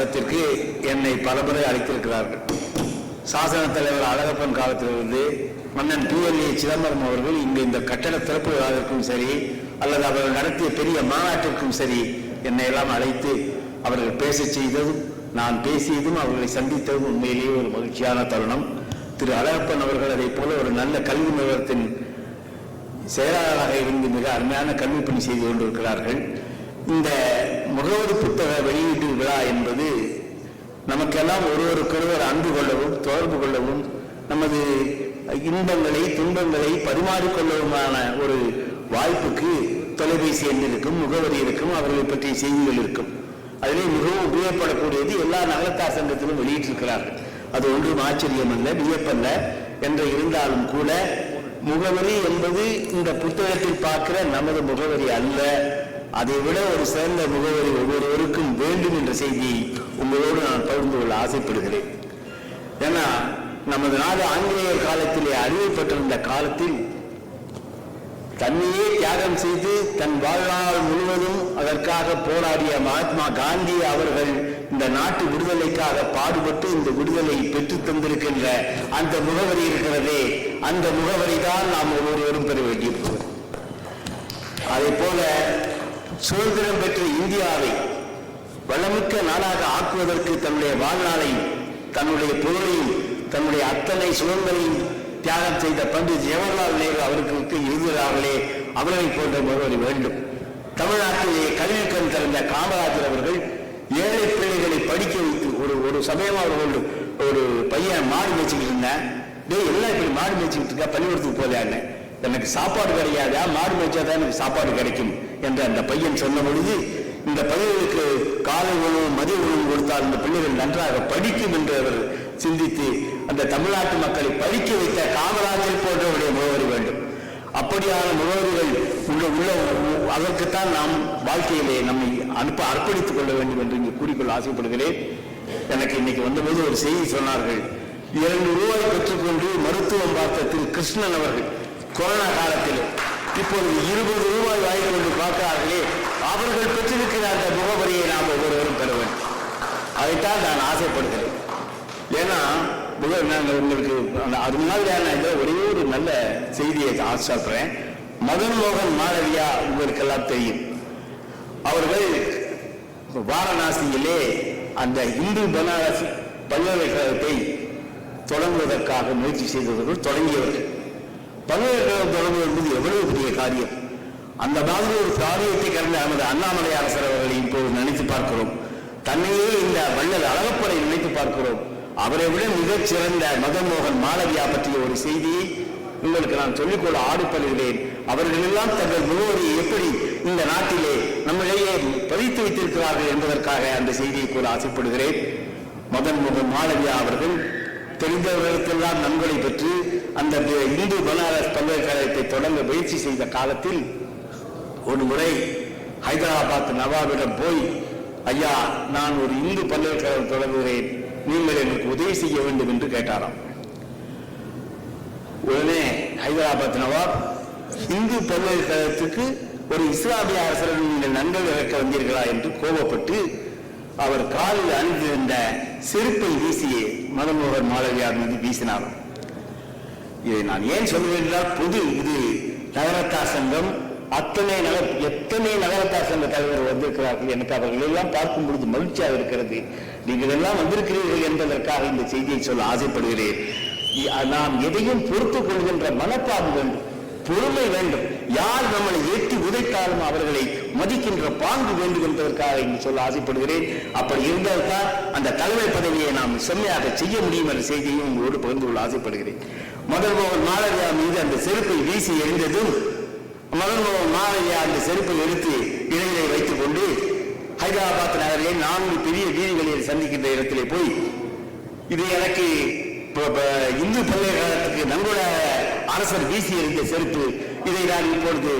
சங்கத்திற்கு என்னை பலமுறை அழைத்திருக்கிறார்கள். சாசன தலைவர் அழகப்பன் காலத்திலிருந்து மன்னன் பிஎல்ஏ சிதம்பரம் அவர்கள் இங்கு இந்த கட்டட திறப்பு விழாவிற்கும் சரி அல்லது அவர்கள் நடத்திய பெரிய மாநாட்டிற்கும் சரி என்னை எல்லாம் அழைத்து அவர்கள் பேசச் செய்ததும் நான் பேசியதும் அவர்களை சந்தித்ததும் உண்மையிலேயே ஒரு மகிழ்ச்சியான தருணம். திரு. அழகப்பன் அவர்கள் அதை போல ஒரு நல்ல கல்வி நிறுவனத்தின் செயலாளராக இருந்து மிக அருமையான கல்வி பணி செய்து கொண்டிருக்கிறார்கள். இந்த முகவரி புத்தக வெளியீட்டு விழா என்பது நமக்கெல்லாம் ஒருவருக்கொருவர் அன்பு கொள்ளவும் தொடர்பு கொள்ளவும் நமது இன்பங்களை துன்பங்களை பரிமாறிக்கொள்ளவுமான ஒரு வாய்ப்புக்கு தொலைபேசி எண் இருக்கும் முகவரி இருக்கும் அவர்களை பற்றிய செய்திகள் இருக்கும். அதிலே மிகவும் உபயோகப்படக்கூடியது எல்லா நகரத்தார் சங்கத்திலும் வெளியிட்டிருக்கிறார்கள். அது ஒன்றும் ஆச்சரியம் அல்ல வியப்பல்ல. என்று இருந்தாலும் கூட முகவரி என்பது இந்த புத்தகத்தில் பார்க்கிற நமது முகவரி அல்ல. அதை விட ஒரு சிறந்த முகவரி ஒவ்வொருவருக்கும் வேண்டும் என்ற செய்தியை உங்களோடு நான் பகிர்ந்து கொள்ள ஆசைப்படுகிறேன். ஏன்னா நமது நாடு ஆங்கிலேயர் காலத்திலே அறிவிக்கப்பட்டிருந்த காலத்தில் தன்னையே தியாகம் செய்து தன் வாழ்நாள் முழுவதும் அதற்காக போராடிய மகாத்மா காந்தி அவர்கள் இந்த நாட்டு விடுதலைக்காக பாடுபட்டு இந்த விடுதலை பெற்றுத் தந்திருக்கின்ற அந்த முகவரி இருக்கிறதே அந்த முகவரி தான் நாம் ஒவ்வொருவரும் பெற வேண்டிய அதே அதை போல சுதந்திரம் பெற்ற இந்தியாவை வளமிக்க நாடாக ஆக்குவதற்கு தன்னுடைய வாழ்நாளை தன்னுடைய பொருளையும் தன்னுடைய அத்தனை சுதந்திரையும் தியாகம் செய்த பண்டிட் ஜவஹர்லால் நேரு அவர்களுக்கு எழுதுகிறார்களே அவரை போன்ற முகவரி வேண்டும். தமிழ்நாட்டிலே கல்வி கண் திறந்த காமராஜர் அவர்கள் ஏழை பிள்ளைகளை படிக்க வைத்து ஒரு ஒரு சமயமா அவர்கள் ஒரு பையன் மாடு மேய்ச்சிக்கிட்டு இருந்தேன். டேய் எல்லாம் இப்படி மாடு மேய்ச்சிக்கிட்டு இருக்கா? பள்ளிக்கூடத்துக்கு போலையான்னு எனக்கு சாப்பாடு கிடையாதா? மாடு மேய்ச்சா தான் எனக்கு சாப்பாடு கிடைக்கும் என்று அந்த பையன் சொன்ன பொழுது இந்த பையனுக்கு காலை உணவு மதிய உணவு கொடுத்தால் இந்த பிள்ளைகள் நன்றாக படிக்கும் என்று அவர் சிந்தித்து அந்த தமிழ்நாட்டு மக்களை படிக்க வைத்த காமராஜர் போன்றவருடைய முகவரி வேண்டும். அப்படியான முகவரிகள் உள்ள உள்ள அதற்குத்தான் நாம் வாழ்க்கையிலே நம்மை அனுப்ப அர்ப்பணித்துக் கொள்ள வேண்டும் என்று இங்கு கூறிக்கொள்ள ஆசைப்படுகிறேன். எனக்கு இன்னைக்கு வந்தபோது ஒரு செய்தி சொன்னார்கள். இரண்டு ரூபாய் பெற்றுக்கொண்டு மருத்துவம் பார்த்த திரு கிருஷ்ணன் அவர்கள் கொரோனா காலத்தில் இப்பொழுது இருபது ரூபாய் வாங்கி கொண்டு பார்க்கிறார்களே அவர்கள் பெற்றிருக்கிற அந்த முகவரியை நாம் ஒவ்வொருவரும் பெற வேண்டும். அதைத்தான் நான் ஆசைப்படுகிறேன். ஏன்னா நாங்கள் உங்களுக்கு அந்த அது மாதிரியான இதில் ஒரே ஒரு நல்ல செய்தியை ஆசைப்படுறேன். மதன் மோகன் மாளவியா உங்களுக்கெல்லாம் தெரியும். அவர்கள் வாரணாசியிலே அந்த இந்து பனாரஸ் பல்கலைக்கழகத்தை தொடங்குவதற்காக முயற்சி செய்தவர்கள் தொடங்கியவர்கள். பல்கலைக்கழகம் தொடர்பு என்பது எவ்வளவு பெரிய காரியம்? அந்த மாதிரி ஒரு காரியத்தை கடந்த நமது அண்ணாமலை அரசர் அவர்களை இப்போது நினைத்து பார்க்கிறோம். தன்னையே இந்த வள்ளல் அழகப்படை நினைத்து பார்க்கிறோம். அவரை விட மிகச் சிறந்த மதன்மோகன் மாளவியா பற்றிய ஒரு செய்தியை உங்களுக்கு நான் சொல்லிக்கொள்ள ஆடுப்படுகிறேன் அவர்கள் எல்லாம் தங்கள் முகவரியை எப்படி இந்த நாட்டிலே நம்மிடையே பதித்து வைத்திருக்கிறார்கள் என்பதற்காக அந்த செய்தியை கூற ஆசைப்படுகிறேன். மதன் முகன் மாளவியா அவர்கள் தெரிந்தவர்களுக்கெல்லாம் நன்கொடை பெற்று அந்த இந்து பனாரஸ் பல்கலைக்கழகத்தை தொடங்க முயற்சி செய்த காலத்தில் ஒரு முறை ஹைதராபாத் நவாபிடம் போய் ஐயா நான் ஒரு இந்து பல்கலைக்கழகம் தொடங்குகிறேன். நீங்கள் எனக்கு உதவி செய்ய வேண்டும் என்று கேட்டாராம். உடனே ஹைதராபாத் நவாப் இந்து பல்கலைக்கழகத்துக்கு ஒரு இஸ்லாமிய அரசரிடம் நீங்கள் நன்கள் இறக்க வந்தீர்களா? என்று கோபப்பட்டு அவர் காலில் அணிந்திருந்த செருப்பை வீசியே மதமோகன் மாளவியார் மீது வீசினாராம் இதை நான் ஏன் சொல்லுவேன் என்றால் பொது இது நகரத்தா சங்கம் அத்தனை நகர் எத்தனை நகரத்தா சங்க தலைவர் வந்திருக்கிறார்கள் எனக்கு அவர்கள் எல்லாம் பார்க்கும் பொழுது மகிழ்ச்சியாக இருக்கிறது. நீங்கள் எல்லாம் வந்திருக்கிறீர்கள் என்பதற்காக இந்த செய்தியை சொல்ல ஆசைப்படுகிறேன். நாம் எதையும் பொறுத்துக் கொள்கின்ற மனப்பாடு வேண்டும். பொறுமை வேண்டும். யார் நம்மளை ஏற்றி உதைத்தாலும் அவர்களை மதிக்கின்ற பாங்கு வேண்டும் என்பதற்காக என்று சொல்ல ஆசைப்படுகிறேன். அப்படி இருந்தால்தான் அந்த தலைமை பதவியை நாம் செம்மையாக செய்ய முடியும் என்ற செய்தியையும் உங்களோடு பகிர்ந்து கொள்ள ஆசைப்படுகிறேன். மதன் மோகன் மாளவியா மீது அந்த செருப்பை வீசி எறிந்ததும் மதன் மோகன் மாலவியா அந்த செருப்பை எடுத்து இடையிலே வைத்துக் கொண்டு ஹைதராபாத் நகரிலே நான்கு பெரிய வீதிகளில் சந்திக்கின்ற இடத்திலே போய் இது எனக்கு இந்து பல்கலைக்கழகத்துக்கு நன்கொட அரசர் வீசி எறிந்த செருப்பு இதை நான் இப்பொழுது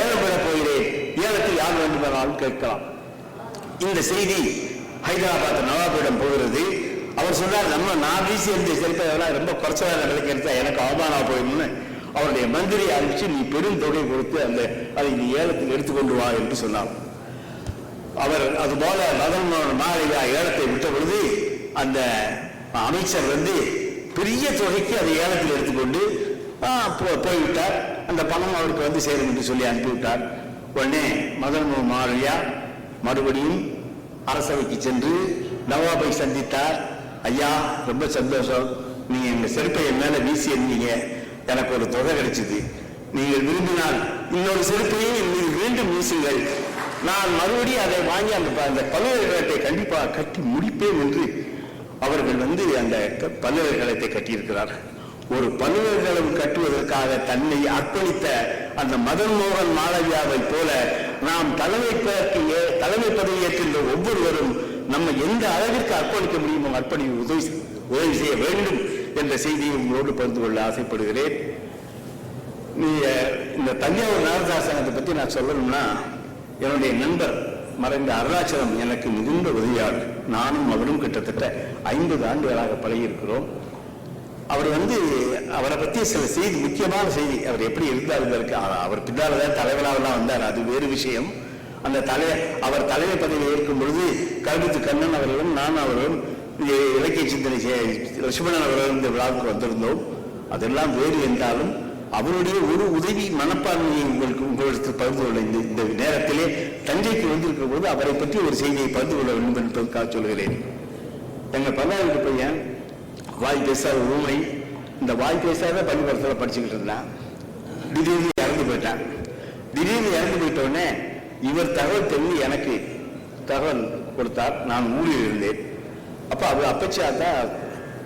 ஏலம் பெறப் போகிறேன். ஏலத்தில் யார் வேண்டுமானாலும் கேட்கலாம். இந்த செய்தி ஹைதராபாத் நவாபிடம் போகிறது. அவர் சொன்னார் நம்ம நான் வீசி எறிந்த செருப்பை அதெல்லாம் ரொம்ப குறைச்சலான விலைக்கு எடுத்தா எனக்கு அவமானம் போயிடும்னு. அவருடைய மந்திரி அறிவிச்சு நீ பெரும் தொகை கொடுத்து அந்த அதை நீ ஏலத்தில் எடுத்துக்கொண்டு வா என்று சொன்னார். அவர் அதுபோல மதன் மாளிகா ஏலத்தை விட்ட பொழுது அந்த அமைச்சர் வந்து பெரிய தொகைக்கு அதை ஏலத்தில் எடுத்துக்கொண்டு போய்விட்டார். அந்த பணம் அவருக்கு வந்து சேரும் என்று சொல்லி அனுப்பிவிட்டார். உடனே மதன் மாரியா மறுபடியும் அரசவைக்கு சென்று நவாபை சந்தித்தார். ஐயா ரொம்ப சந்தோஷம். நீங்கள் எங்கள் செருப்பை என் மேல வீசி இருந்தீங்க எனக்கு ஒரு தொகை கிடைச்சிது. நீங்கள் விரும்பினால் இன்னொரு செருப்பையும் நீங்கள் மீண்டும் வீசுங்கள். நான் மறுபடியும் அதை வாங்கி அந்த அந்த பல்கலைக்கழகத்தை கண்டிப்பாக கட்டி முடிப்பேன் என்று அவர்கள் வந்து அந்த க- கட்டியிருக்கிறார்கள். கட்டியிருக்கிறார் ஒரு பல்கலைக்கழகம் கட்டுவதற்காக தன்னை அர்ப்பணித்த அந்த மதன் மோகன் மாளவியாவை போல நாம் தலைமை தலைமை பதவி ஏற்கின்ற ஒவ்வொருவரும் நம்ம எந்த அளவிற்கு அர்ப்பணிக்க முடியுமோ அர்ப்பணி உதவி உதவி செய்ய வேண்டும் என்ற செய்தியை உங்களோடு பகிர்ந்து கொள்ள ஆசைப்படுகிறேன். நீ இந்த தஞ்சாவூர் நகரதாசனத்தை பத்தி நான் சொல்லணும்னா என்னுடைய நண்பர் மறைந்த அருணாச்சலம் எனக்கு மிகுந்த உதவியாளர் நானும் அவரும் கிட்டத்தட்ட ஐம்பது ஆண்டுகளாக பழகியிருக்கிறோம். அவர் வந்து அவரை பற்றி சில செய்தி முக்கியமான செய்தி அவர் எப்படி இருந்தார் இருந்திருக்கு அவர் பின்னால் தான் தலைவராகலாம் வந்தார். அது வேறு விஷயம். அந்த தலை அவர் தலைமை பதவியில் இருக்கும் பொழுது கருத்து கண்ணன் அவர்களும் நான் அவர்களும் இங்கே இலக்கிய சிந்தனை செய்ய லட்சுமணன் அவர்களும் இந்த விழாவுக்கு வந்திருந்தோம். அதெல்லாம் வேறு என்றாலும் அவருடைய ஒரு உதவி மனப்பான்மையை உங்களுக்கு உங்களிடத்தில் பகிர்ந்து கொள்ள இந்த இந்த நேரத்திலே தஞ்சைக்கு வந்திருக்கிற போது அவரை பற்றி ஒரு செய்தியை பகிர்ந்து கொள்ள வேண்டும் என்பதற்காக சொல்கிறேன். எங்க பல்லாயிரம் பையன் வாய் பேசாத ஊமை. இந்த வாய் பேசாத பள்ளிக்கூடத்தில் படிச்சுக்கிட்டு இருந்தான். திடீர்னு இறந்து போயிட்டான். திடீர்னு இறந்து போயிட்டோடனே இவர் தகவல் தெரிஞ்சு எனக்கு தகவல் கொடுத்தார். நான் ஊரில் இருந்தேன். அப்போ அவர் அப்பச்சாத்தா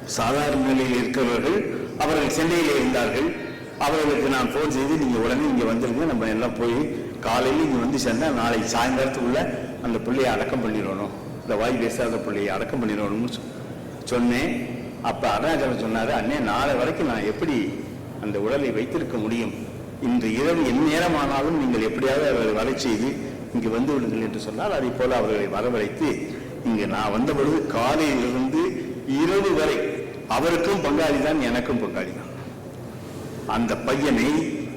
சாதாரண நிலையில் இருக்கிறவர்கள். அவர்கள் சென்னையில் இருந்தார்கள். அவர்களுக்கு நான் ஃபோன் செய்து நீங்கள் உடனே இங்கே வந்துருங்க. நம்ம எல்லாம் போய் காலையில் இங்கே வந்து சேர்ந்தால் நாளைக்கு சாயந்தரத்துக்குள்ள அந்த பிள்ளையை அடக்கம் பண்ணிடணும். இந்த வாய் பேசாத பிள்ளையை அடக்கம் பண்ணிடணும்னு சொ- சொன்னேன். அப்ப அருணாச்சலம் சொன்னாரு அண்ணே நாளை வரைக்கும் நான் எப்படி அந்த உடலை வைத்திருக்க முடியும்? இன்று இரவு என் நேரமானாலும் நீங்கள் எப்படியாவது அவர்களை வரை செய்து இங்கு வந்து விடுங்கள் என்று சொன்னால் அதை போல அவர்களை வரவழைத்து இங்கு நான் வந்த பொழுது காலையிலிருந்து இரவு வரை அவருக்கும் பங்காளி தான் எனக்கும் பங்காளி தான் அந்த பையனை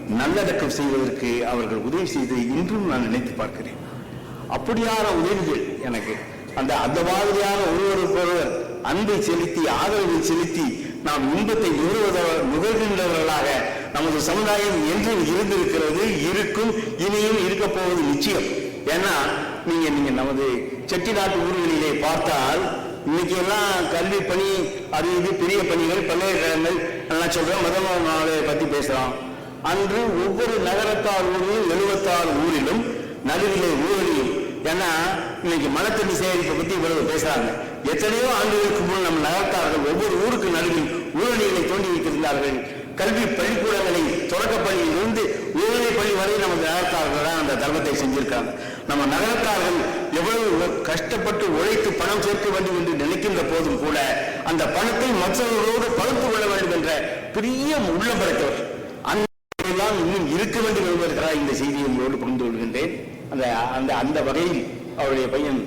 நல்லடக்கம் செய்வதற்கு அவர்கள் உதவி செய்து இன்றும் நான் நினைத்து பார்க்கிறேன். அப்படியான உதவிகள் எனக்கு. அந்த அந்த மாதிரியான ஒருவருக்கொருவர் அன்பை செலுத்தி ஆதரவை செலுத்தி நாம் இன்பத்தை நுகர்வத- நுகர்கின்றவர்களாக நமது சமுதாயம் என்றும் இருந்திருக்கிறது இருக்கும் இனியும் இருக்க போவது நிச்சயம். ஏன்னா நீங்க நீங்க நமது செட்டிநாட்டு ஊர்களிலே பார்த்தால் இன்னைக்கு எல்லாம் கல்வி பணி அது இது பெரிய பணிகள் பல்கலைக்கழகங்கள் எல்லாம் சொல்றோம் முதல்வர் நாளை பத்தி பேசுறோம். அன்று ஒவ்வொரு நகரத்தார் ஊரிலும் எழுபத்தாறு ஊரிலும் நடுவிலே ஊரிலும் ஏன்னா இன்னைக்கு மழைத்தண்ணி சேகரிப்பை பத்தி இவ்வளவு பேசுறாங்க. எத்தனையோ ஆண்டுகளுக்கு முன் நம்ம நகர்த்தார்கள் ஒவ்வொரு ஊருக்கு நடுவில் ஊழலிகளை தோண்டி வைத்திருந்தார்கள். கல்வி பள்ளிக்கூடங்களை தொடக்கப்பள்ளியில் இருந்து உயர்நிலை பள்ளி வரை நமது நகரத்தார்கள் தான் அந்த தர்மத்தை செஞ்சிருக்காங்க நம்ம நகரத்தார்கள் எவ்வளவு கஷ்டப்பட்டு உழைத்து பணம் சேர்க்க வேண்டும் என்று நினைக்கின்ற போதும் கூட அந்த பணத்தை மற்றவர்களோடு பகிர்ந்து கொள்ள வேண்டும் என்ற பெரிய உள்ளம் படைத்தவர். அந்த இன்னும் இருக்க வேண்டும் என்பதற்காக இந்த செய்தியை உங்களோடு பகிர்ந்து கொள்கின்றேன். அந்த அந்த அந்த வகையில் அவருடைய பையன்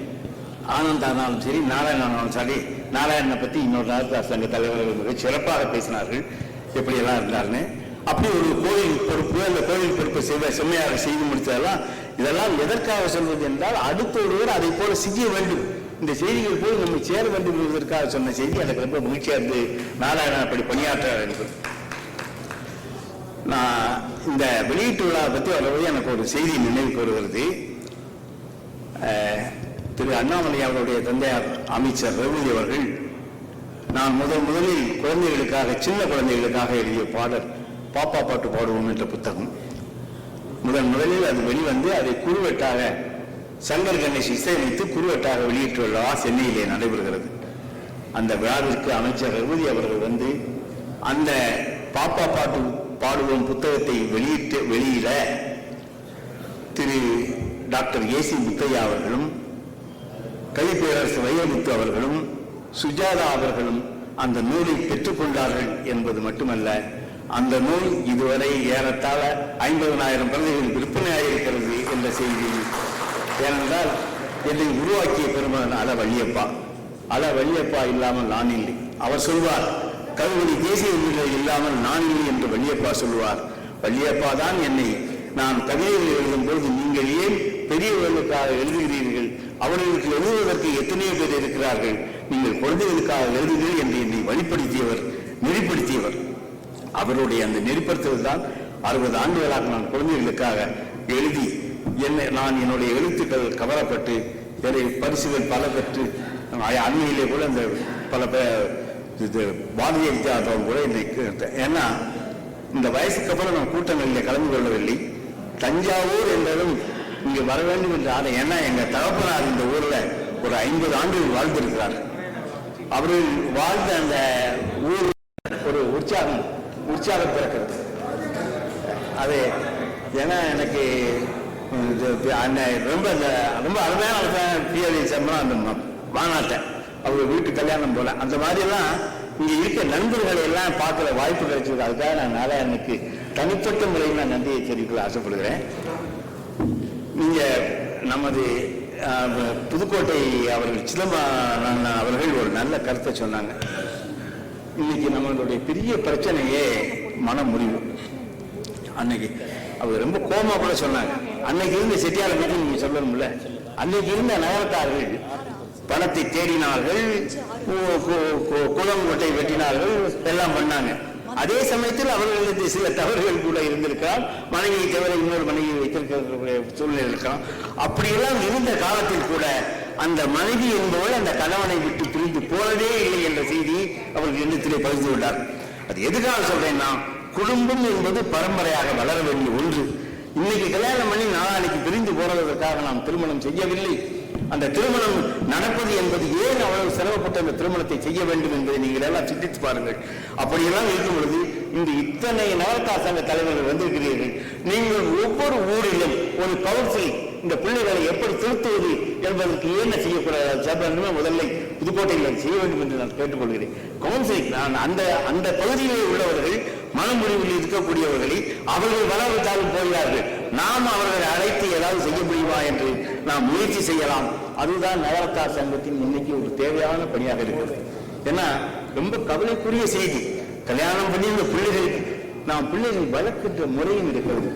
ஆனந்த் ஆனாலும் சரி நாராயணன் ஆனாலும் சரி நாராயணனை பத்தி இன்னொரு நாரதாஸ் சங்க தலைவர்கள் மிக சிறப்பாக பேசினார்கள் எப்படியெல்லாம் இருந்தார்னு அப்படி ஒரு கோயில் பொறுப்பு அந்த கோயில் பொறுப்பை செய்த செம்மையாக செய்து முடித்ததெல்லாம் இதெல்லாம் எதற்காக சொல்வது என்றால் அடுத்த ஒருவர் அதை போல செய்ய வேண்டும். இந்த செய்திகள் போய் நம்மை சேர வேண்டும் என்பதற்காக சொன்ன செய்தி எனக்கு ரொம்ப மகிழ்ச்சியா இருந்து நாராயணன் அப்படி பணியாற்றார் என்பது நான் இந்த வெளியீட்டு விழாவை பற்றி வரும்போது எனக்கு ஒரு செய்தி நினைவுக்கு வருகிறது. திரு அண்ணாமலை அவருடைய தந்தையார் அமைச்சர் ரவுதி அவர்கள் நான் முதல் முதலில் குழந்தைகளுக்காக சின்ன குழந்தைகளுக்காக எழுதிய பாடல் பாப்பா பாட்டு பாடுவோம் என்ற புத்தகம். முதன் முதலில் அது வெளிவந்து அதை குருவெட்டாக சங்கர் கணேஷ் இசையமைத்து குருவெட்டாக வெளியிட்டுள்ள விழா சென்னையிலே நடைபெறுகிறது. அந்த விழாவிற்கு அமைச்சர் ரகுதி அவர்கள் வந்து அந்த பாப்பா பாட்டு பாடுவோம் புத்தகத்தை வெளியிட்டு வெளியிட திரு டாக்டர் ஏசி முத்தையா அவர்களும் கவிப்பேரரசு வைரமுத்து அவர்களும் சுஜாதா அவர்களும் அந்த நூலை பெற்றுக்கொண்டார்கள் என்பது மட்டுமல்ல அந்த நூல் இதுவரை ஏறத்தாழ ஐம்பதனாயிரம் பிரதிகள் விற்பனையாயிருக்கிறது என்ற செய்தி. ஏனென்றால் என்னை உருவாக்கிய பெருமகன் அல வள்ளியப்பா அல வள்ளியப்பா இல்லாமல் நான் இல்லை. அவர் சொல்வார் கவிமணி தேசிய விருது இல்லாமல் நான் இல்லை என்று வள்ளியப்பா சொல்லுவார் வள்ளியப்பா தான் என்னை நான் கவிதைகள் எழுதும் பொழுது நீங்கள் ஏன் பெரியவர்களுக்காக எழுதுகிறீர்கள்? அவர்களுக்கு எழுதுவதற்கு எத்தனையோ பேர் இருக்கிறார்கள். நீங்கள் குழந்தைகளுக்காக எழுதுங்கள் என்று என்னை வழிப்படுத்தியவர் நெறிப்படுத்தியவர். அவருடைய அந்த நெறிப்படுத்துவது தான் அறுபது ஆண்டுகளாக நான் குழந்தைகளுக்காக எழுதி என்னை நான் என்னுடைய எழுத்துக்கள் கவரப்பட்டு என்னை பரிசுகள் பல பெற்று அண்மையிலே கூட இந்த பல பே- இது பாரதிய வித்யாதவன் கூட இன்னைக்கு ஏன்னா இந்த வயசுக்கு அப்புறம் நான் கூட்டங்களில் கலந்து கொள்ளவில்லை. தஞ்சாவூர் என்றதும் இங்கே வர வேண்டும் என்று ஆசை ஏன்னா எங்க தகப்பனார் இந்த ஊர்ல ஒரு ஐம்பது ஆண்டுகள் வாழ்ந்திருக்கிறார். அவர்கள் வாழ்ந்த அந்த ஊர் ஒரு உற்சாகம் உற்சாகம் பிறக்கிறது. அது ஏன்னா எனக்கு ரொம்ப அந்த ரொம்ப ரொம்ப அருமையான பிஎல்இ சம்பளம் அந்த மாநாட்டை. அவங்க வீட்டு கல்யாணம் போல. அந்த மாதிரிலாம் எல்லாம் இங்க இருக்க நண்பர்களை எல்லாம் பார்க்கிற வாய்ப்பு கிடைச்சிருக்கு. அதுக்காக நான் நாராயணனுக்கு தனிப்பட்ட முறையில் நான் நன்றியை தெரிவிக்க ஆசைப்படுகிறேன். நீங்கள் நமது புதுக்கோட்டை அவர்கள் சிதம்பரம் அவர்கள் ஒரு நல்ல கருத்தை சொன்னாங்க. இன்னைக்கு நம்மளுடைய பெரிய பிரச்சனையே மன முறிவு அன்னைக்கு அவர் ரொம்ப கோமா கூட சொன்னாங்க. அன்னைக்கு இருந்த செட்டியாரை பற்றி நீங்க சொல்லணும்ல. அன்னைக்கு இருந்த நகரத்தார்கள் பணத்தை தேடினார்கள் குளம் கொட்டை வெட்டினார்கள் எல்லாம் பண்ணாங்க. அதே சமயத்தில் அவர்களது சில தவறுகள் கூட இருந்திருக்கலாம். மனைவியை தவிர இன்னொரு மனைவி வைத்திருக்கிற சூழ்நிலை இருக்கலாம். அப்படியெல்லாம் இருந்த காலத்தில் கூட அந்த மனைவி என்பவள் அந்த கணவனை விட்டு பிரிந்து போனதே இல்லை என்ற செய்தி அவர்கள் எண்ணத்திலே பகிர்ந்து விட்டார் அது எதுக்காக சொல்றேன்னா குடும்பம் என்பது பரம்பரையாக வளர வேண்டிய ஒன்று. இன்னைக்கு கல்யாணம் பண்ணி நாளைக்கு பிரிந்து போறதற்காக நாம் திருமணம் செய்யவில்லை. அந்த திருமணம் நடப்பது என்பது ஏன் அவ்வளவு சிரமப்பட்டு அந்த திருமணத்தை செய்ய வேண்டும் என்பதை நீங்கள் எல்லாம் சிந்தித்து பாருங்கள். அப்படியெல்லாம் இருக்கும் பொழுது இந்த இத்தனை நவரத்தா சங்க தலைவர்கள் வந்திருக்கிறீர்கள். நீங்கள் ஒவ்வொரு ஊரிலும் ஒரு கவுன்சில் இந்த பிள்ளைகளை எப்படி திருத்துவது என்பதற்கு என்ன செய்யக்கூடாது? முதல்ல புதுக்கோட்டையில் செய்ய வேண்டும் என்று நான் கேட்டுக்கொள்கிறேன். கவுன்சிலிங் நான் அந்த அந்த பகுதியிலே உள்ளவர்கள் மனமுடிவில் இருக்கக்கூடியவர்களை அவர்கள் வளர்த்தாலும் போகிறார்கள் நாம் அவர்களை அழைத்து ஏதாவது செய்ய முடியுமா என்று நாம் முயற்சி செய்யலாம். அதுதான் நகரத்தார் சங்கத்தின் இன்னைக்கு ஒரு தேவையான பணியாக இருக்கிறது. ஏன்னா ரொம்ப கவலைக்குரிய செய்தி. கல்யாணம் பண்ணி இந்த பிள்ளைகளுக்கு நாம் பிள்ளைகள் வளர்க்கின்ற முறையும் இருக்கிறது.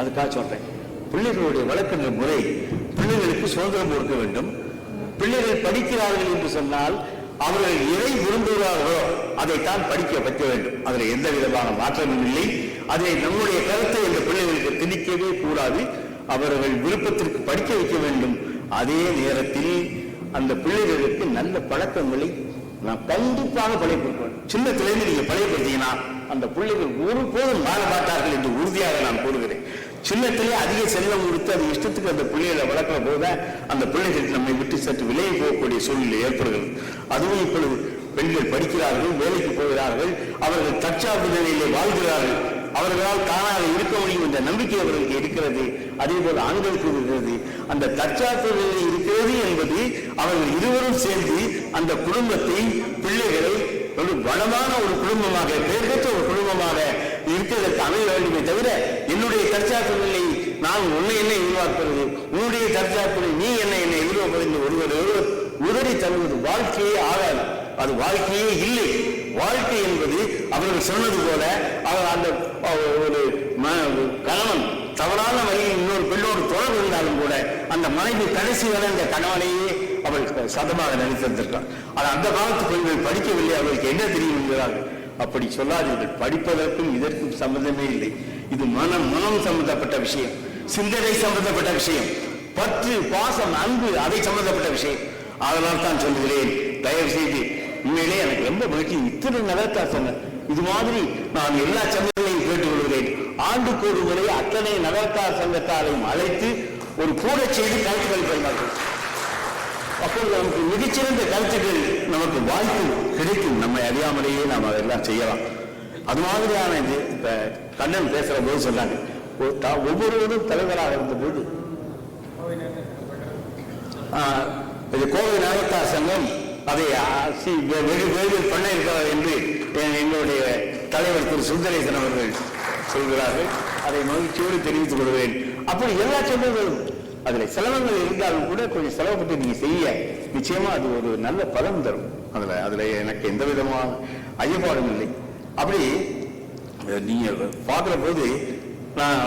அதுக்காக சொல்றேன். பிள்ளைகளுடைய வளர்க்கின்ற முறை பிள்ளைகளுக்கு சுதந்திரம் கொடுக்க வேண்டும். பிள்ளைகள் படிக்கிறார்கள் என்று சொன்னால் அவர்கள் எதை விரும்புகிறார்களோ அதைத்தான் படிக்க வைக்க வேண்டும். அதில் எந்த விதமான மாற்றமும் இல்லை. அதை நம்முடைய கருத்தை இந்த பிள்ளைகளுக்கு திணிக்கவே கூடாது. அவர்கள் விருப்பத்திற்கு படிக்க வைக்க வேண்டும். அதே நேரத்தில் அந்த பிள்ளைகளுக்கு நல்ல பழக்கங்களை நாம் கண்டிப்பாக பழையப்படுத்தணும் சின்னத்திலேருந்து நீங்க பழையப்படுத்தீங்கன்னா அந்த பிள்ளைகள் ஒருபோதும் மாற மாட்டார்கள் என்று உறுதியாக நான் கூறுகிறேன். சின்னத்திலே அதிக செல்லம் கொடுத்து அது இஷ்டத்துக்கு அந்த பிள்ளைகளை வளர்க்கிற போது அந்த பிள்ளைகளுக்கு நம்மை விட்டு சற்று விலகி போகக்கூடிய சூழ்நிலை ஏற்படுகிறது. அதுவும் இப்பொழுது பெண்கள் படிக்கிறார்கள் வேலைக்கு போகிறார்கள் அவர்கள் தற்சார்பு நிலையிலே வாழ்கிறார்கள். அவர்களால் தானாக இருக்க முடியும் என்ற நம்பிக்கை அவர்களுக்கு இருக்கிறது. அதே போல ஆண்களுக்கு இருக்கிறது. அந்த தற்சார்பு நிலை இருக்கிறது என்பது அவர்கள் இருவரும் சேர்ந்து அந்த குடும்பத்தை பிள்ளைகளை ஒரு வளமான ஒரு குடும்பமாக பெயர் ஒரு குடும்பமாக இருக்கிறதற்கு அமைய வேண்டுமே தவிர என்னுடைய தற்சார்பு நிலை நான் உன்னை என்ன எதிர்பார்க்கிறது உன்னுடைய தற்சார்பு நீ என்ன என்னை எதிர்பார்ப்பது என்று ஒருவர் ஒருவர் உதறி தருவது வாழ்க்கையே ஆகாது. அது வாழ்க்கையே இல்லை. வாழ்க்கை என்பது அவர்கள் சொன்னது போல அவர் அந்த ஒரு கணவன் தவறான வழியில் இன்னொரு பெண்ணோடு தொடர்பு இருந்தாலும் கூட அந்த மனைவி கடைசி வரை அந்த கணவனையே அவள் சதமாக நினைத்திருந்திருக்காள் அது அந்த காலத்து பெண்கள் படிக்கவில்லை அவளுக்கு என்ன தெரியும் என்கிறார்கள் அப்படி சொல்லாதீர்கள். படிப்பதற்கும் இதற்கும் சம்பந்தமே இல்லை. இது மனம் மனம் சம்பந்தப்பட்ட விஷயம். சிந்தனை சம்பந்தப்பட்ட விஷயம். பற்று பாசம் அன்பு அதை சம்பந்தப்பட்ட விஷயம். அதனால் தான் சொல்லுகிறேன். தயவு செய்து உண்மையிலே எனக்கு ரொம்ப மகிழ்ச்சி. இத்தனை நகர்த்தார் சொன்னேன். இது மாதிரி நான் எல்லா சங்கங்களையும் ஆண்டுக்கு ஒரு முறை அத்தனை நகர்த்தார் சங்கத்தாரையும் அழைத்து ஒரு கூட செய்து கருத்துக்கள் பெறுவார்கள். அப்போது நமக்கு மிகச்சிறந்த கருத்துக்கள் நமக்கு வாய்ப்பு கிடைக்கும். நம்மை அறியாமலேயே நாம் அதெல்லாம் செய்யலாம். அது மாதிரியான இது இப்ப கண்ணன் பேசுற போது சொன்னாங்க. ஒவ்வொருவரும் தலைவராக இருந்தபோது ஆஹ், இது கோவை நகரத்தார் சங்கம் அதை வெ- வெகு விரைவில் பண்ண இருக்கிறார் என்று எங்களுடைய தலைவர் திரு சுந்தரேசன் அவர்கள் சொல்கிறார்கள். அதை மகிழ்ச்சியோடு தெரிவித்துக் கொள்வேன் அப்படி எல்லா செல்வங்களும் அதுல செலவங்கள் இருந்தாலும் கூட கொஞ்சம் செலவுப்பட்டு நீங்க செய்ய நிச்சயமா அது ஒரு நல்ல பலன் தரும். அதுல அதுல எனக்கு எந்த விதமான ஐயப்பாடும் இல்லை. அப்படி நீங்க பார்க்குற போது நான்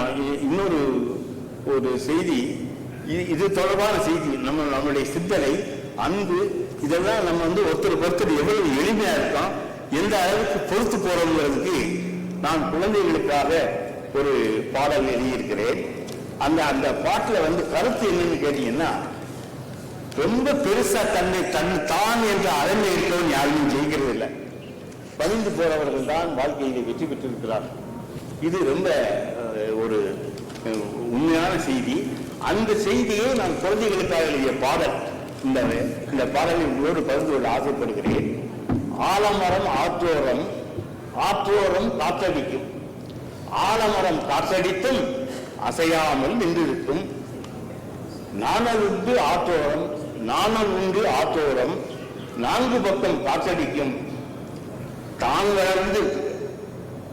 இன்னொரு ஒரு செய்தி இது தொடர்பான செய்தி நம்ம நம்மளுடைய சித்தனை அன்பு இதெல்லாம் நம்ம வந்து ஒருத்தருக்கு ஒருத்தர் எவ்வளவு எளிமையா இருக்கோம் எந்த அளவுக்கு பொறுத்து போறோங்கிறதுக்கு நான் குழந்தைகளுக்காக ஒரு பாடல் எழுதியிருக்கிறேன். அந்த அந்த பாட்டில் வந்து கருத்து என்னன்னு கேட்டீங்கன்னா ரொம்ப பெருசா தன்னை தன் தான் என்று அரண்மை இருக்கவன் யாருமே ஜெயிக்கிறது இல்லை. பதிந்து போறவர்கள் தான் வாழ்க்கையில வெற்றி பெற்றிருக்கிறார்கள் இது ரொம்ப ஒரு உண்மையான செய்தி. அந்த செய்தியை நான் குழந்தைகளுக்காக எழுதிய பாடல். இந்த இந்த பாடலை உங்களோடு பகிர்ந்து கொள்ள ஆசைப்படுகிறேன். ஆலமரம் ஆற்றோரம் ஆற்றோரம் காற்றடிக்கும். ஆலமரம் காற்றடித்தும் அசையாமல் நின்றிருக்கும். நாணல் உண்டு ஆற்றோரம் நாணல் உண்டு ஆற்றோரம் நான்கு பக்கம் காற்றடிக்கும். தான் வளர்ந்து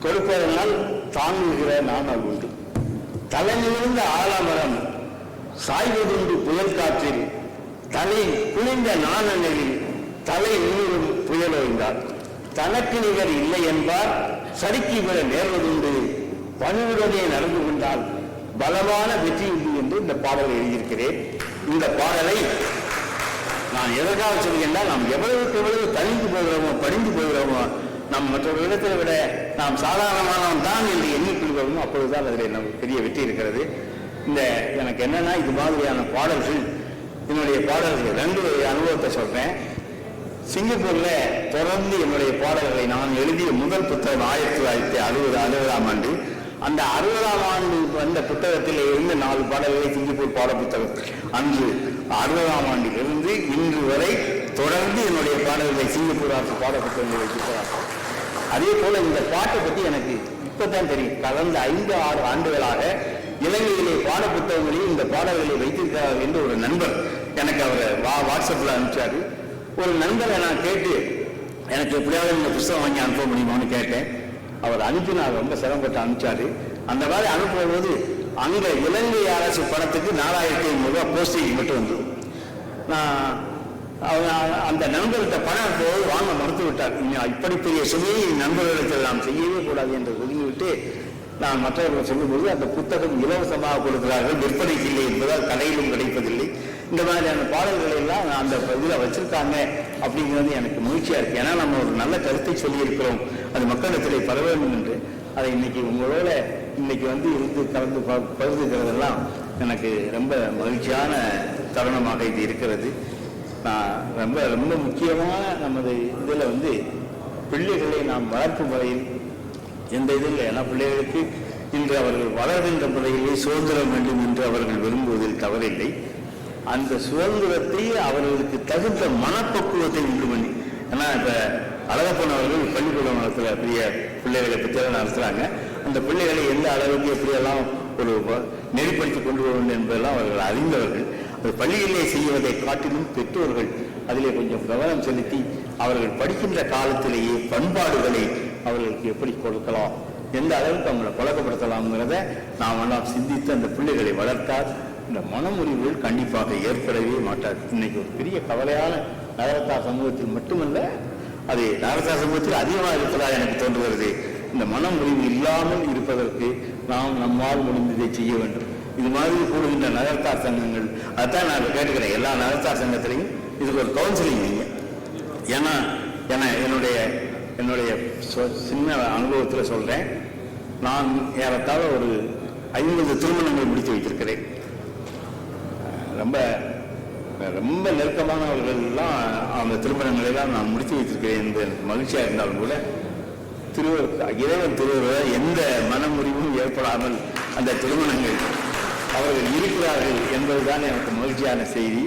கொடுப்பதனால் தாங்குகிற நாணல் உண்டு தலைநிமிர்ந்த ஆலமரம் சாய்வதுண்டு புயல் காற்றில் தலை குளிர்ந்த நாணலில் தலை இன்னொரு புயல் ஓய்ந்தார் தனக்கு நிகர் இல்லை என்பார். சறுக்கி விட நேர்வதுண்டு. பணிவுடனே நடந்து கொண்டால் பலமான வெற்றி உண்டு என்று இந்த பாடலை எழுதியிருக்கிறேன். இந்த பாடலை நான் எதற்காக சொல்கிறேன் நாம் எவ்வளவுக்கு எவ்வளவு தனிந்து போகிறோமோ படிந்து போகிறோமோ நாம் மற்றவர்களிடத்தை விட நாம் சாதாரணமானவன் தான் என்று எண்ணிக்கொள்கிறோமோ அப்பொழுதுதான் அதில் நமக்கு பெரிய வெற்றி இருக்கிறது. இந்த எனக்கு என்னன்னா இது மாதிரியான பாடல்கள் என்னுடைய பாடல்கள் ரெண்டு அனுபவத்தை சொல்றேன். சிங்கப்பூர்ல தொடர்ந்து என்னுடைய பாடல்களை நான் எழுதிய முதல் புத்தகம் ஆயிரத்தி தொள்ளாயிரத்தி அறுபது அறுபதாம் ஆண்டு. அந்த அறுபதாம் ஆண்டு வந்த புத்தகத்தில் இருந்து நாலு பாடல்களை சிங்கப்பூர் பாட புத்தகம். அன்று அறுபதாம் ஆண்டிலிருந்து இன்று வரை தொடர்ந்து என்னுடைய பாடல்களை சிங்கப்பூர் அரசு பாட புத்தகங்கள் வைத்திருக்கிறார்கள் அதே போல இந்த பாட்டை பத்தி எனக்கு இப்பதான் தெரியும். கடந்த ஐந்து ஆறு ஆண்டுகளாக இலங்கையிலே பாட புத்தகங்களில் இந்த பாடல்களை வைத்திருக்கிறார் என்று ஒரு நண்பர் எனக்கு அவரை வா வாட்ஸ்அப்ல அனுப்பிச்சாரு. ஒரு நண்பரை நான் கேட்டு எனக்கு எப்படியாவது இந்த புஸ்தகம் வாங்கி அனுப்ப முடியுமான்னு கேட்டேன். அவர் அனுப்பினார் ரொம்ப சிரமப்பட்டு அனுப்பிச்சாரு. அந்த மாதிரி அனுப்பும்போது அங்கே இலங்கை அரசு படத்துக்கு நாலாயிரத்தி ஐநூறுரூவா போஸ்டிங் போஸ்டேஜ் மட்டும் வந்துடும் நான் அந்த நண்பர்கிட்ட பணம் போய் வாங்க மறுத்து விட்டார். இப்படி பெரிய சுமையை நண்பர்களிடத்தில் நாம் செய்யவே கூடாது என்று சொல்லிவிட்டு நான் மற்றவர்கள் சொல்லும்போது அந்த புத்தகம் இலவசமாக கொடுக்கிறார்கள். விற்பனைக்கு இல்லை என்பதால் கடையிலும் கிடைப்பதில்லை. இந்த மாதிரியான பாடல்களை எல்லாம் அந்த இதில் வச்சிருக்காங்க அப்படிங்கிறது எனக்கு மகிழ்ச்சியா இருக்கு. ஏன்னா நம்ம ஒரு நல்ல கருத்தை சொல்லியிருக்கிறோம். அது மக்களிடத்தில் பரவ வேண்டும் என்று. அதை இன்னைக்கு உங்களோட இன்னைக்கு வந்து இருந்து கலந்து ப- பகிர்ந்துக்கிறதெல்லாம் எனக்கு ரொம்ப மகிழ்ச்சியான தருணமாக இது இருக்கிறது. நான் ரொம்ப ரொம்ப முக்கியமான நமது இதில் வந்து பிள்ளைகளை நாம் வளர்க்கும் முறையில் எந்த இதில் ஏன்னா பிள்ளைகளுக்கு இன்று அவர்கள் வளர்கின்ற முறையிலே சுதந்திரம் வேண்டும் என்று அவர்கள் விரும்புவதில் தவறில்லை. அந்த சுதந்திரத்தை அவர்களுக்கு தகுந்த மனப்பக்குவத்தை உண்டு பண்ணி ஏன்னா இப்ப அழகப்பன் அவர்கள் பள்ளிக்கூடம் நடத்துகிற பெரிய பிள்ளைகளை பற்றியெல்லாம் நடத்துறாங்க. அந்த பிள்ளைகளை எந்த அளவுக்கு எப்படியெல்லாம் ஒரு நெறிப்படுத்தி கொண்டு வர வேண்டும் என்பதெல்லாம் அவர்கள் அறிந்தவர்கள். அது பள்ளியிலே செய்வதை காட்டிலும் பெற்றோர்கள் அதிலே கொஞ்சம் கவனம் செலுத்தி அவர்கள் படிக்கின்ற காலத்திலேயே பண்பாடுகளை அவர்களுக்கு எப்படி கொடுக்கலாம் எந்த அளவுக்கு அவங்களை பழக்கப்படுத்தலாம்ங்கிறத நாம் எல்லாம் சிந்தித்து அந்த பிள்ளைகளை வளர்த்தால் இந்த மனமுறிவுகள் கண்டிப்பாக ஏற்படவே மாட்டாது. இன்னைக்கு ஒரு பெரிய கவலையான நகரத்தார் சமூகத்தில் மட்டுமல்ல அது நகரத்தார் சமூகத்தில் அதிகமாக இருக்கிறதா எனக்கு தோன்றுகிறது. இந்த மனமுறிவு இல்லாமல் இருப்பதற்கு நாம் நம்மால் முடிந்ததை செய்ய வேண்டும். இது மாதிரி கூடுகின்ற நகர்த்தார் சங்கங்கள் அதான் நான் கேட்டுக்கிறேன். எல்லா நகர்த்தார் சங்கத்திலையும் இதுக்கு ஒரு கவுன்சிலிங் வைங்க ஏன்னா என என்னுடைய என்னுடைய சொ- சின்ன அனுபவத்தில் சொல்றேன். நான் ஏறத்தாழ ஒரு ஐம்பது திருமணங்கள் முடித்து வைத்திருக்கிறேன். ரொம்ப ரொம்ப நெருக்கமானவர்கள்லாம் அந்த திருமணங்களை எல்லாம் நான் முடித்து வைத்திருக்கிறேன் என்று எனக்கு மகிழ்ச்சியாக இருந்தாலும் கூட திருவர் இறைவன் திருவருள் எந்த மனமுறிவும் ஏற்படாமல் அந்த திருமணங்கள் அவர்கள் இருக்கிறார்கள் என்பதுதான் எனக்கு மகிழ்ச்சியான செய்தி.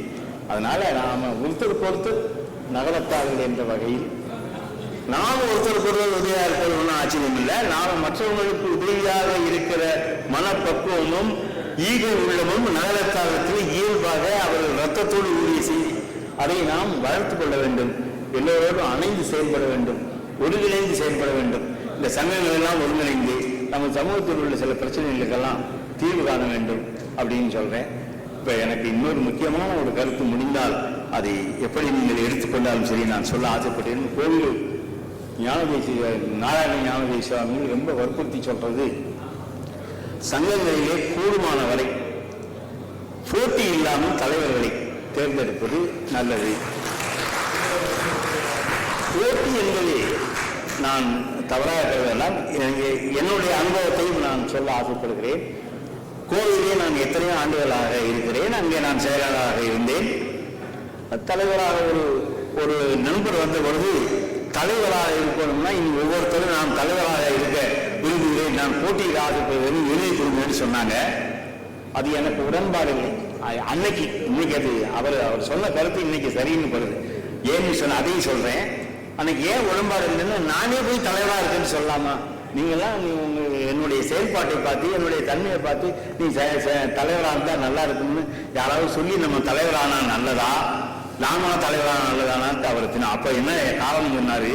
அதனால நாம ஒருத்தர் பொறுத்து நகரத்தார்கள் என்ற வகையில் நாம் ஒருத்தருக்கு ஒருவர் உதவியாக இருப்பது ஒன்றும் ஆச்சரியம் இல்லை. நாம் மற்றவங்களுக்கு உதவியாக இருக்கிற மனப்பக்குவமும் ஈகை உள்ளமும் நகரத்தாரத்தில் இயல்பாக அவர்கள் ரத்தத்தோடு ஊறிய செய்தி அதை நாம் வளர்த்து கொள்ள வேண்டும். எல்லோரோடும் அணைந்து செயல்பட வேண்டும். ஒருங்கிணைந்து செயல்பட வேண்டும். இந்த சங்கங்கள் எல்லாம் ஒருங்கிணைந்து நம்ம சமூகத்தில் உள்ள சில பிரச்சனைகளுக்கெல்லாம் தீர்வு காண வேண்டும் அப்படின்னு சொல்றேன். இப்ப எனக்கு இன்னொரு முக்கியமான ஒரு கருத்து முடிந்தால் அதை எப்படி நீங்கள் எடுத்துக்கொண்டாலும் சரி நான் சொல்ல ஆசைப்பட்டேன் கோவில் ஞானதேசிய நாராயண ஞானதேசி சுவாமிகள் ரொம்ப வற்புறுத்தி சொல்றது சங்கங்களிலே கூடுமான வரை போட்டி இல்லாமல் தலைவர்களை தேர்ந்தெடுப்பது நல்லது. போட்டி என்பது நான் தவறாக கருதலாம் எனக்கு- என்னுடைய அனுபவத்தையும் நான் சொல்ல ஆசைப்படுகிறேன். கோவிலே நான் எத்தனையோ ஆண்டுகளாக இருக்கிறேன். அங்கே நான் செயலாளராக இருந்தேன். தலைவராக ஒரு ஒரு நண்பர் வந்த பொழுது தலைவராக இருக்கணும்னா இனி ஒவ்வொருத்தரும் நான் தலைவராக இருக்க விரும்புகிறேன். நான் போட்டியில் ஆசைப்படுகிறேன். எழுதி கொடுங்கன்னு சொன்னாங்க. அது எனக்கு உடன்பாடு. இல்லை அன்னைக்கு இன்னைக்கு அது அவர் அவர் சொன்ன கருத்து இன்னைக்கு சரின்னு படுது ஏன்னு சொன்ன அதையும் சொல்றேன். அன்னைக்கு ஏன் உடன்பாடு இல்லைன்னு நானே போய் தலைவராக இருக்குன்னு சொல்லலாமா நீங்களாம் நீ உங்க என்னுடைய செயல்பாட்டை பார்த்து என்னுடைய தன்மையை பார்த்து நீ தலைவராக இருந்தால் நல்லா இருக்கும்னு யாராவது சொல்லி நம்ம தலைவரானா நல்லதா? நாம தலைவரா நல்லதானா அவர் அப்போ என்ன காரணம் சொன்னாரு?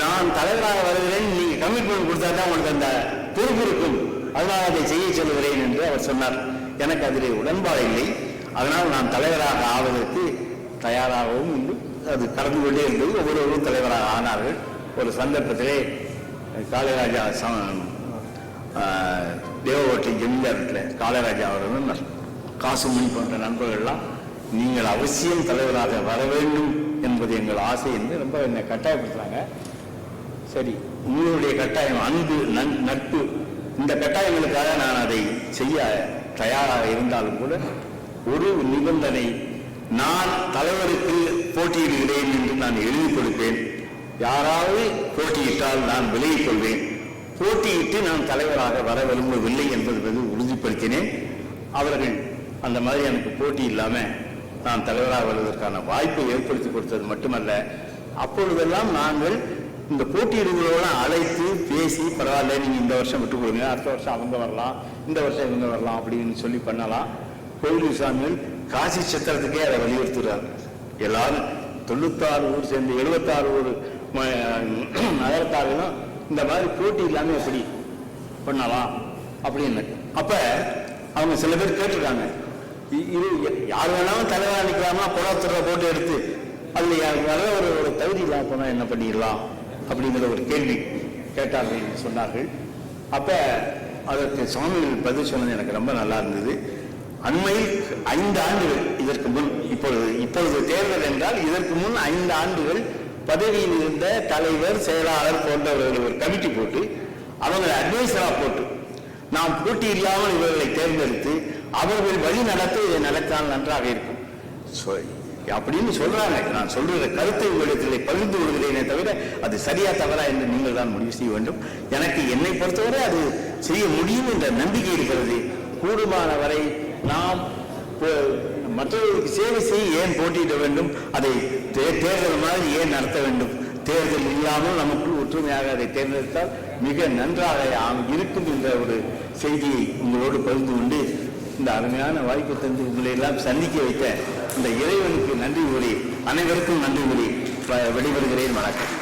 நான் தலைவராக வருகிறேன் நீங்க கமிட்மெண்ட் கொடுத்தா தான் உங்களுக்கு அந்த பொறுப்பு இருக்கும். அதனால் அதை செய்ய சொல்கிறேன் என்று அவர் சொன்னார். எனக்கு அதில் உடன்பாடு இல்லை. அதனால் நான் தலைவராக ஆவதற்கு தயாராகவும் இல்லை அது கடந்து கொண்டே இருந்தது ஒவ்வொருவரும் தலைவராக ஆனார்கள். ஒரு சந்தர்ப்பத்திலே காளிராஜா சம- தேவகோட்டை ஜமீன்தாரத்தில் காளிராஜா அவர்களும் காசுமணி போன்ற நண்பர்கள்லாம் நீங்கள் அவசியம் தலைவராக வர வேண்டும் என்பது எங்கள் ஆசை என்று ரொம்ப என்னை கட்டாயப்படுத்துகிறாங்க சரி உங்களுடைய கட்டாயம் அன்பு நன்- நட்பு இந்த கட்டாயங்களுக்காக நான் அதை செய்ய தயாராக இருந்தாலும் கூட ஒரு நிபந்தனை நான் தலைவருக்கு போட்டியிடுகிறேன் என்று நான் எழுதி கொடுப்பேன். யாராவது போட்டியிட்டால் நான் விலகிக் கொள்வேன். போட்டியிட்டு நான் தலைவராக வர விரும்பவில்லை என்பது மீது உறுதிப்படுத்தினேன். அவர்கள் அந்த மாதிரி எனக்கு போட்டி இல்லாமல் நான் தலைவராக வருவதற்கான வாய்ப்பை ஏற்படுத்தி கொடுத்தது மட்டுமல்ல. அப்பொழுதெல்லாம் நாங்கள் இந்த போட்டியிடுகளோட அழைத்து பேசி பரவாயில்ல நீங்கள் இந்த வருஷம் விட்டு கொடுங்க. அடுத்த வருஷம் அவங்க வரலாம். இந்த வருஷம் இவங்க வரலாம் அப்படின்னு சொல்லி பண்ணலாம். கோவில் சுவாமிகள் காசி சத்திரத்துக்கே அதை வலியுறுத்துறாரு எல்லாரும் தொண்ணூத்தாறு ஊர் சேர்ந்து எழுபத்தாறு ஊர் ம- நகரத்தார்களும் இந்த மாதிரி போட்டி இல்லாமல் எப்படி பண்ணலாம் அப்படின்னு. அப்போ அவங்க சில பேர் கேட்டிருக்காங்க. இது யார் வேணாலும் தலைவராக நிற்கலாமா புறத்துல போட்டு எடுத்து அதில் யாருக்கு ஒரு ஒரு தகுதி இல்லாம போனா என்ன பண்ணிடலாம்? அப்படிங்கிற ஒரு கேள்வி கேட்டார்கள் என்று சொன்னார்கள். அப்போ அதற்கு சுவாமிகள் பதில் சொன்னது எனக்கு ரொம்ப நல்லா இருந்தது. அண்மையில் ஐந்து ஆண்டுகள் இதற்கு முன் இப்பொழுது இப்பொழுது தேர்தல் என்றால் இதற்கு முன் ஐந்து ஆண்டுகள் பதவியில் இருந்த தலைவர் செயலாளர் போன்றவர்கள் ஒரு கமிட்டி போட்டு அவங்களை அட்வைசராக போட்டு நாம் போட்டி இல்லாமல் இவர்களை தேர்ந்தெடுத்து அவர்கள் வழி நடத்த இதை நடத்தால் நன்றாக இருக்கும். ஸோ அப்படின்னு சொல்றாங்க. நான் சொல்ற கருத்தை உங்களிடத்தில் பகிர்ந்து கொள்கிறேனே தவிர அது சரியா தவறா என்று நீங்கள் தான் முடிவு செய்ய வேண்டும். எனக்கு என்னை பொறுத்தவரை அது செய்ய முடியும் என்ற நம்பிக்கை இருக்கிறது. கூடுமான வரை நாம் மற்றவர்களுக்கு சேவை செய்ய ஏன் போட்டியிட வேண்டும்? அதை தேர்தல் மாதிரி ஏன் நடத்த வேண்டும்? தேர்தல் இல்லாமல் நமக்குள் ஒற்றுமையாக அதை தேர்ந்தெடுத்தால் மிக நன்றாக இருக்கும் என்ற ஒரு செய்தியை உங்களோடு பகிர்ந்து கொண்டு இந்த அருமையான வாய்ப்பு தந்து உங்களை எல்லாம் சந்திக்க வைத்த இந்த இறைவனுக்கு நன்றி கூறி அனைவருக்கும் நன்றி கூறி வெளிவருகிறேன் வணக்கம்.